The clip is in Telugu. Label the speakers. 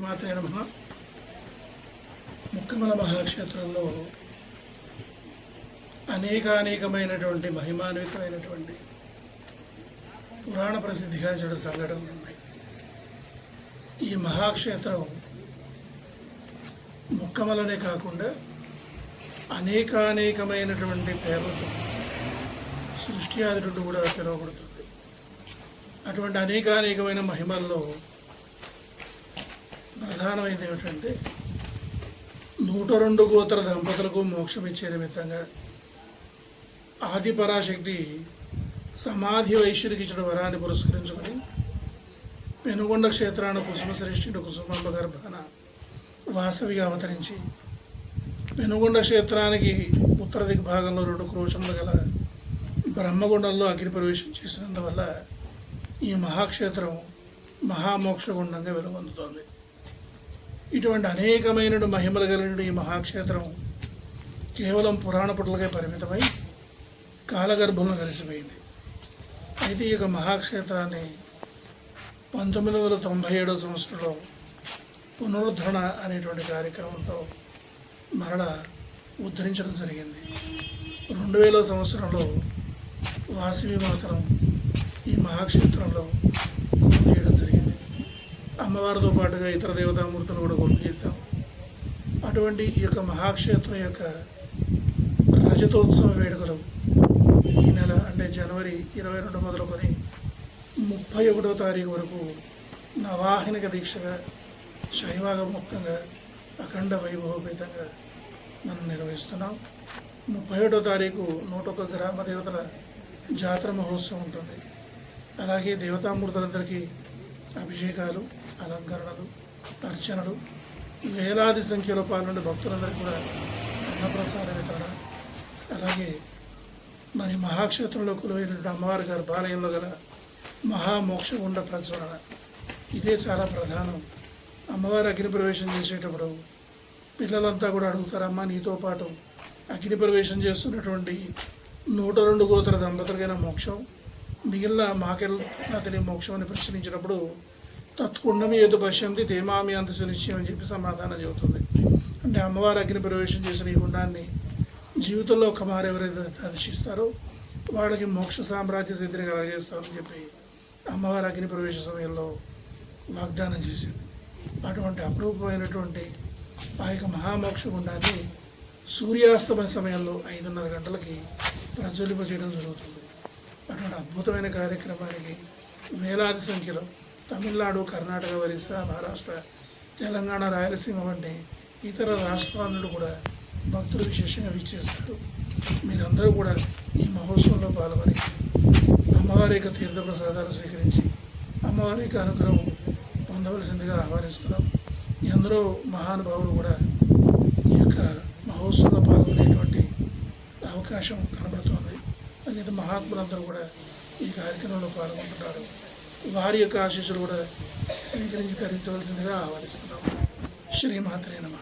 Speaker 1: శ్రీమాత్రే నమ. ముక్కమల మహాక్షేత్రంలో అనేకానేకమైనటువంటి మహిమాన్వితమైనటువంటి పురాణ ప్రసిద్ధిగాంచిన సంఘటనలు ఉన్నాయి. ఈ మహాక్షేత్రం ముక్కమలనే కాకుండా అనేకానేకమైనటువంటి పేర్లతో సృష్టి ఆదుడు కూడా పిలువబడుతుంది అటువంటి అనేకానేకమైన మహిమల్లో ప్రధానమైనది ఏమిటంటే నూట రెండు గోత్ర దంపతులకు మోక్షం ఇచ్చే నిమిత్తంగా ఆది పరాశక్తి సమాధి వైశ్యుడికి ఇచ్చిన వరాన్ని పురస్కరించుకొని పెనుగొండ క్షేత్రాన కుసుమ శ్రేష్ఠుడు కుసుమాంబ గర్భాన వాసవిగా అవతరించి పెనుగొండ క్షేత్రానికి ఉత్తర దిగ్భాగంలో రెండు క్రోశములు గల బ్రహ్మగుండంలో అగ్ని ప్రవేశం చేసినందువల్ల ఈ మహాక్షేత్రం మహామోక్షగుండంగా వెలుగొందుతోంది. ఇటువంటి అనేకమైన మహిమలు కలిగిన ఈ మహాక్షేత్రం కేవలం పురాణ పుటలకే పరిమితమై కాలగర్భంలో కలిసిపోయింది. అయితే ఈ యొక్క మహాక్షేత్రాన్ని పంతొమ్మిది వందల తొంభై ఏడవ సంవత్సరంలో పునరుద్ధరణ అనేటువంటి కార్యక్రమంతో మరణ ఉద్ధరించడం జరిగింది. రెండు వేల సంవత్సరంలో వాసవి మాత్రం ఈ మహాక్షేత్రంలో అమ్మవారితో పాటుగా ఇతర దేవతామూర్తులు కూడా గుర్తు చేశాం. అటువంటి ఈ యొక్క మహాక్షేత్రం యొక్క రజతోత్సవ వేడుకలు ఈ నెల అంటే జనవరి ఇరవై రెండు మొదలుకొని ముప్పై ఒకటో తారీఖు వరకు నవాహినిక దీక్షగా శైవాగముక్తంగా అఖండ వైభవపేతంగా మనం నిర్వహిస్తున్నాం. ముప్పై ఒకటో తారీఖు నూట ఒక్క గ్రామ దేవతల జాతర మహోత్సవం ఉంటుంది. అలాగే దేవతామూర్తులందరికీ అభిషేకాలు అలంకరణలు అర్చనలు వేలాది సంఖ్యలో పాల్గొనే భక్తులందరికీ కూడా అన్నప్రసాద వితరణ. అలాగే మరి మహాక్షేత్రంలో కొలువైనటువంటి అమ్మవారి గర్భాలయంలో గల మహామోక్షగుండ ప్రజ్వలన. ఇదే చాలా ప్రధానం. అమ్మవారి అగ్నిప్రవేశం చేసేటప్పుడు పిల్లలంతా కూడా అడుగుతారమ్మా నీతో పాటు అగ్నిప్రవేశం చేస్తున్నటువంటి నూట రెండు గోత్ర దంపతులకైన మోక్షం మిగిలిన మాకెల్ అతని మోక్షం అని ప్రశ్నించినప్పుడు తత్కుండమి ఏదో పశ్యంతి తేమామి అంత సునిశ్చయం అని చెప్పి సమాధానం చెబుతుంది. అంటే అమ్మవారు అగ్ని ప్రవేశం చేసిన ఈ గుండాన్ని జీవితంలో ఒక మారు ఎవరైతే దర్శిస్తారో వాళ్ళకి మోక్ష సామ్రాజ్య సిద్ధిని కలగజేస్తామని చెప్పి అమ్మవారి అగ్ని ప్రవేశ సమయంలో వాగ్దానం చేసింది. అటువంటి అపరూపమైనటువంటి ఆ యొక్క మహామోక్ష గుండాన్ని సూర్యాస్తమయ సమయంలో ఐదున్నర గంటలకి ప్రజ్వలింప చేయడం జరుగుతుంది. అటువంటి అద్భుతమైన కార్యక్రమానికి వేలాది సంఖ్యలో తమిళనాడు కర్ణాటక ఒరిస్సా మహారాష్ట్ర తెలంగాణ రాయలసీమ వంటి ఇతర రాష్ట్రాల నుండి కూడా భక్తులు విశేషంగా విచ్చేస్తారు మీరందరూ కూడా ఈ మహోత్సవంలో పాల్గొని అమ్మవారి యొక్క తీర్థప్రసాదాలు స్వీకరించి అమ్మవారి యొక్క అనుగ్రహం పొందవలసిందిగా ఆహ్వానిస్తున్నాం. ఎందరో మహానుభావులు కూడా ఈ యొక్క మహోత్సవంలో పాల్గొనేటువంటి అవకాశం కనబడుతుంది అనేక మహాత్ములందరూ కూడా ఈ కార్యక్రమంలో పాల్గొంటున్నారు. వారి యొక్క ఆశీస్సులు కూడా స్వీకరించి ధరించవలసిందిగా ఆహ్వానిస్తున్నాం శ్రీమాత్రే నమ.